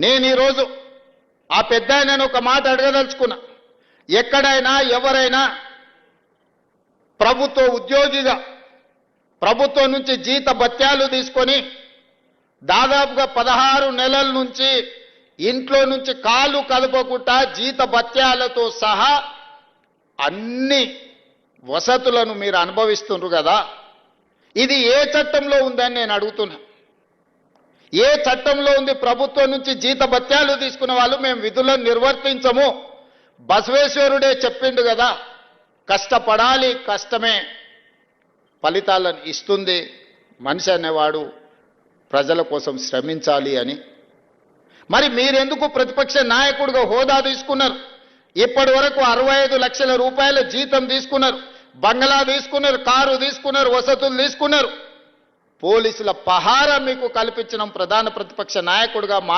నేను ఈరోజు ఆ పెద్ద నేను ఒక మాట అడగదలుచుకున్నా. ఎక్కడైనా ఎవరైనా ప్రభుత్వ ఉద్యోగిగా ప్రభుత్వం నుంచి జీత భత్యాలు తీసుకొని దాదాపుగా పదహారు నెలల నుంచి ఇంట్లో నుంచి కాలు కదపకుండా జీత భత్యాలతో సహా అన్ని వసతులను మీరు అనుభవిస్తున్నారు కదా? ఇది ఏ చట్టంలో ఉందని నేను అడుగుతున్నా. ఏ చట్టంలో ఉంది ప్రభుత్వం నుంచి జీత భత్యాలు తీసుకున్న వాళ్ళు మేము విధులను నిర్వర్తించము. బసవేశ్వరుడే చెప్పిండు కదా కష్టపడాలి కష్టమే. ఫలితాలను ఇస్తుంది మనిషి అనేవాడు ప్రజల కోసం శ్రమించాలి అని. మరి మీరెందుకు ప్రతిపక్ష నాయకుడిగా హోదా తీసుకున్నారు? ఇప్పటి వరకు అరవై ఐదు లక్షల రూపాయల జీతం తీసుకున్నారు. బంగ్లా తీసుకున్నారు కారు తీసుకున్నారు వసతులు తీసుకున్నారు. పోలీసుల పహారా మీకు కల్పించడం ప్రధాన ప్రతిపక్ష నాయకుడిగా మా